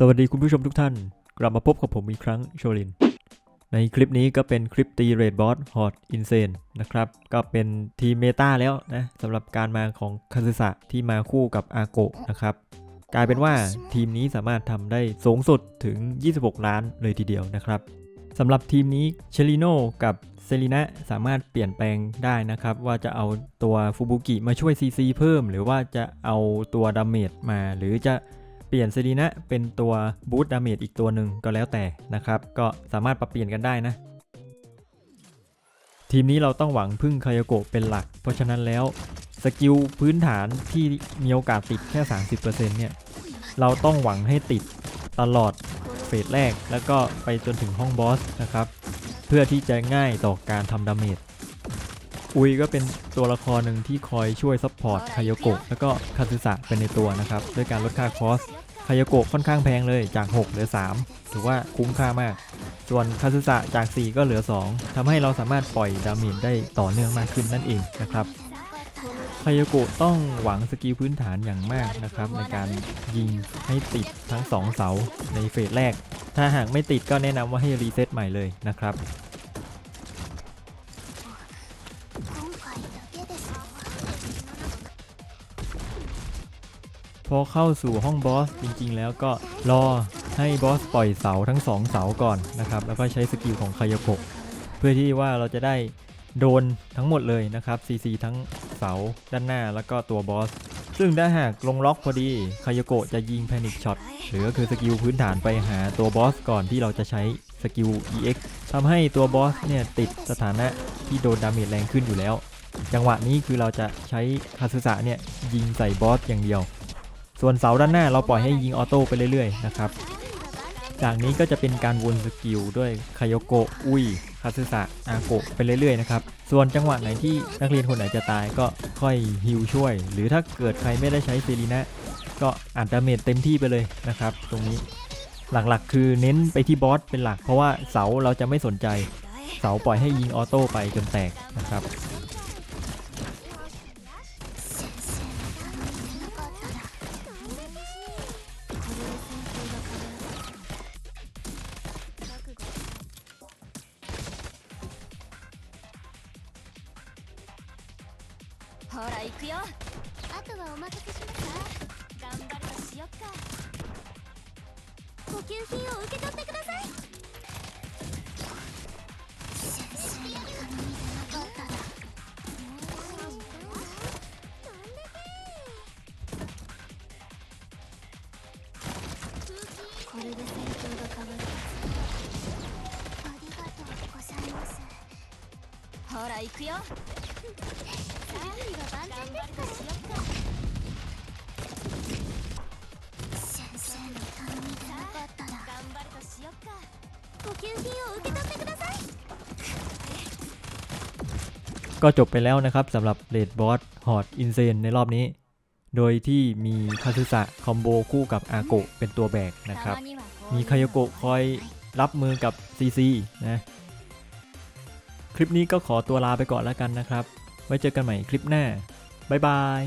สวัสดีคุณผู้ชมทุกท่าน กลับมาพบกับผมอีกครั้งโชลิน ในคลิปนี้ก็เป็นคลิปตีเรดบอสฮอตอินเซนนะครับ ก็เป็นทีมเมตาแล้วนะสำหรับการมาของคาซึสะที่มาคู่กับอาโกะนะครับ กลายเป็นว่าทีมนี้สามารถทำได้สูงสุดถึง 26 ล้านเลยทีเดียวนะครับสำหรับทีมนี้เชลิโนกับเซรีนะสามารถเปลี่ยนแปลงได้นะครับ ว่าจะเอาตัวฟูบุกิมาช่วย CC เพิ่ม หรือว่าจะเอาตัวดาเมจมาหรือจะ เปลี่ยนเซรีนะเป็นตัวบูตดาเมจอีกตัวหนึ่งก็แล้วแต่นะครับ ก็สามารถปรับเปลี่ยนกันได้นะ ทีมนี้เราต้องหวังพึ่งคายโกะเป็นหลัก เพราะฉะนั้นแล้วสกิลพื้นฐานที่มีโอกาสติดแค่ 30%เนี่ย เราต้องหวังให้ติดตลอดเฟสแรกแล้วก็ไปจนถึงห้องบอสนะครับ เพื่อที่จะง่ายต่อการทำดาเมจ อุยก็เป็นตัวละครหนึ่งที่คอยช่วยซัพพอร์ตคายโกะแล้วก็คาซึสะเป็นในตัวนะครับด้วยการลดค่าคอสคายโกะค่อนข้างแพงเลยจาก 6 เหลือ 3 ถือว่าคุ้มค่ามาก ส่วนคาซึสะจาก 4 ก็เหลือ 2ทำให้เราสามารถปล่อยดาเมจได้ต่อเนื่องมากขึ้นนั่นเองนะครับคายโกะต้องหวังสกิลพื้นฐานอย่างมากนะครับ ในการยิงให้ติดทั้ง 2 เสาในเฟสแรก ถ้าหากไม่ติดก็แนะนำว่าให้รีเซ็ตใหม่เลยนะครับ พอเข้าสู่ห้องบอสจริง ๆ แล้วก็รอให้บอสปล่อยเสาทั้ง 2 เสาก่อนนะครับ แล้วก็ใช้สกิลของคายโกะเพื่อที่ว่าเราจะได้โดนทั้งหมดเลยนะครับ CC ทั้งเสาด้านหน้าแล้วก็ตัวบอส ซึ่งถ้าหากลงล็อกพอดีคายโกะจะยิงแพนิคช็อตหรือก็คือสกิลพื้นฐานไปหาตัวบอสก่อนที่เราจะใช้สกิล EX ทำให้ตัวบอสเนี่ยติดสถานะที่โดนดาเมจแรงขึ้นอยู่แล้ว จังหวะนี้คือเราจะใช้คาซึสะเนี่ยยิงใส่บอสอย่างเดียว ส่วนเสาด้านหน้าเราปล่อยให้ยิงออโต้ไปเรื่อยๆนะครับ จากนี้ก็จะเป็นการวนสกิลด้วยคายโกะอุยคาซึสะอาโกะไปเรื่อยๆนะครับ ส่วนจังหวะไหนที่นักเรียนคนไหนจะตายก็ค่อยฮิวช่วย หรือถ้าเกิดใครไม่ได้ใช้เซรีนะก็อัดดาเมจเต็มที่ไปเลยนะครับ ตรงนี้หลักๆ คือเน้นไปที่บอสเป็นหลัก เพราะว่าเสาเราจะไม่สนใจ เสาปล่อยให้ยิงออโต้ไปจนแตกนะครับ ほら行くよ。あとはお任せします頑張るとしよっか。補給品を受け取ってください。先生の頼みでなかったらこれで戦況が変わる。ほら行くよ準備は万全ですからしよっか先生の頼みでなかったら頑張るとしよっか補給品を受け取ってください ก็จบไปแล้วนะครับสำหรับเลดบอสฮอตอินเซนในรอบนี้ โดยที่มีคาซึสะคอมโบคู่กับอาโกะเป็นตัวแบกนะครับ たまにはこういうのมีคายโกะคอยรับมือกับ CC นะ คลิปนี้ก็ขอตัวลาไปก่อนแล้วกันนะครับ ไว้เจอกันใหม่คลิปหน้า บ๊ายบาย